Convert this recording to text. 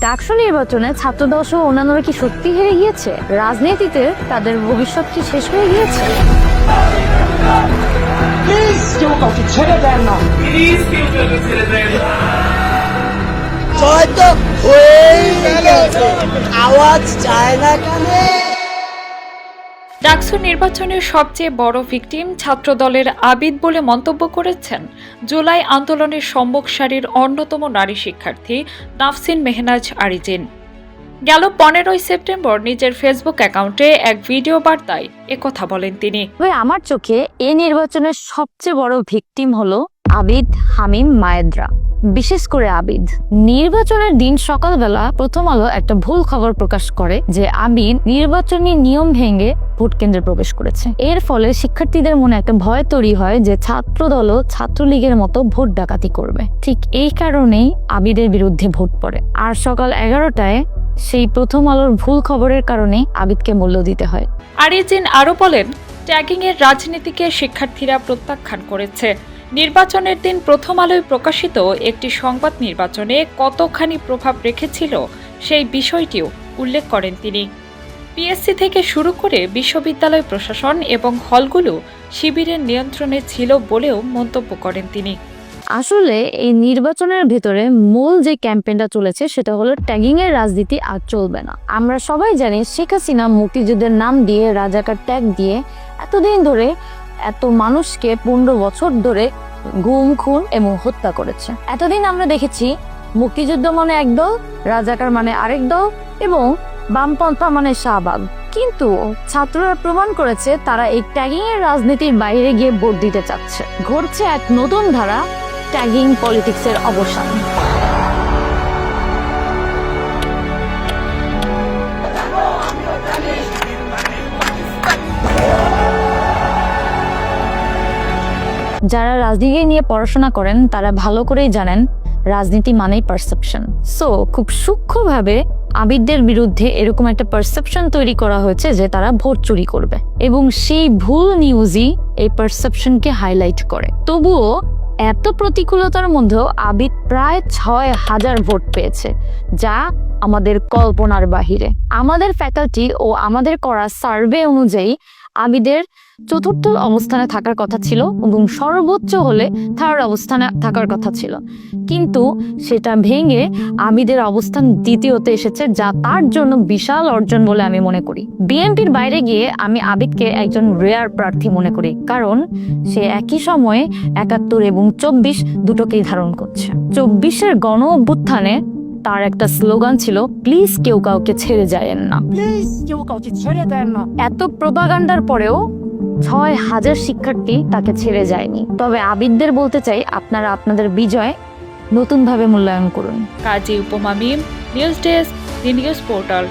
ডাকসু নির্বাচনে ছাত্রদল সহ অন্যান্যরা কি সত্যি হেরে গিয়েছে? রাজনীতিতে তাদের ভবিষ্যৎ কি শেষ হয়ে গিয়েছে? কেউ কাউকে ছেড়ে দেন না। প্লিজ কেউ কেউ ছেড়ে দেন হয়ে আওয়াজ চায় না কানে? ডাকসু নির্বাচনের সবচেয়ে বড় ভিকটিম ছাত্রদলের আবিদ বলে মন্তব্য করেছেন। জুলাই আন্দোলনের সম্মুখ সারির অন্যতম নারী শিক্ষার্থী নাফসিন মেহনাজ আরিজিন। গেল পনেরোই সেপ্টেম্বর নিজের ফেসবুক অ্যাকাউন্টে এক ভিডিও বার্তায় একথা বলেন তিনি। আমার চোখে এই নির্বাচনের সবচেয়ে বড় ভিকটিম হলো আবিদ হামিম মায়েদ্রা। বিশেষ করে আবিদ। নির্বাচনের দিন সকালবেলা প্রথম আলো একটা ভুল খবর প্রকাশ করে যে আবিদ নির্বাচনী নিয়ম ভেঙে ভোট কেন্দ্রে প্রবেশ করেছে। এর ফলে শিক্ষার্থীদের মনে একটা ভয় তৈরি হয় যে ছাত্রদলও ছাত্রলীগের মতো ভোট ডাকাতি করবে। ঠিক এই কারণেই আবিদের বিরুদ্ধে ভোট পড়ে। আর সকাল এগারোটায় সেই প্রথম আলোর ভুল খবরের কারণে আবিদকে মূল্য দিতে হয়। আরিজিন আরও বলেন, ট্যাগিংয়ের রাজনীতিকে শিক্ষার্থীরা প্রত্যাখ্যান করেছে। নির্বাচনের দিন প্রথম আলোয় প্রকাশিত একটি সংবাদ নির্বাচনে কতখানি প্রভাব রেখেছিল সেই বিষয়টিও উল্লেখ করেন তিনি। পিএসসি থেকে শুরু করে বিশ্ববিদ্যালয় প্রশাসন এবং হলগুলো শিবিরের নিয়ন্ত্রণে ছিল বলেও মন্তব্য করেন তিনি। আসলে এই নির্বাচনের ভেতরে মূল যে ক্যাম্পেইনটা চলেছে সেটা হলো ট্যাগিং এর রাজনীতি আর চলবে না। আমরা সবাই জানি শেখ হাসিনা মুক্তিযুদ্ধের নাম দিয়ে রাজাকার ট্যাগ দিয়ে এতদিন ধরে এত মানুষকে পনেরো বছর ধরে গুম, খুন এবং হত্যা করেছে। এতদিন আমরা দেখেছি মুক্তিযুদ্ধ মানে একদল রাজাকার মানে আরেক দল এবং বামপন্থা মানে শাহবাগ। কিন্তু ছাত্ররা প্রমাণ করেছে তারা এই ট্যাগিং এর রাজনীতির বাইরে গিয়ে ভোট দিতে চাচ্ছে। ঘটছে এক নতুন ধারা, ট্যাগিং পলিটিক্সের অবসান। যারা রাজনীতি নিয়ে পড়াশোনা করেন, তারা ভালো করেই জানেন রাজনীতি মানেই পারসেপশন সো খুব সূক্ষ্মভাবে আবিদদের বিরুদ্ধে এরকম একটা পারসেপশন তৈরি করা হয়েছে যে তারা ভোট চুরি করবে। এবং সেই ভুল নিউজই এই পারসেপশনকে হাইলাইট করে। তবুও এত প্রতিকূলতার মধ্যেও আবিদ প্রায় ছয় হাজার ভোট পেয়েছে, যা আমাদের কল্পনার বাহিরে। আমাদের ফ্যাকাল্টি ও আমাদের করা সার্ভে অনুযায়ী আবিদের চতুর্থ অবস্থানে থাকার কথা ছিল এবং সর্বোচ্চ হলে থার্ড অবস্থানে থাকার কথা ছিল। কিন্তু সেটা ভেঙে আবিদের অবস্থান দ্বিতীয়তে এসেছে, যা তার জন্য বিশাল অর্জন বলে আমি মনে করি। বিএনপির বাইরে গিয়ে আমি আবিদকে একজন রেয়ার প্রার্থী মনে করি, কারণ সে একই সময়ে একাত্তর এবং চব্বিশ দুটোকেই ধারণ করছে। চব্বিশের গণ অভ্যুত্থানে তার একটা স্লোগান ছিল প্লিজ কেউ কাউকে ছেড়ে যায়েন না। প্লিজ কেউ কাউকে ছেড়ে দেন না। এত প্রপাগান্ডার পরেও ছয় হাজার শিক্ষার্থী তাকে ছেড়ে যায়নি। তবে আবিদদের বলতে চাই আপনারা আপনাদের বিজয় নতুনভাবে মূল্যায়ন করুন। Kazi Upoma Mim news desk the news portal.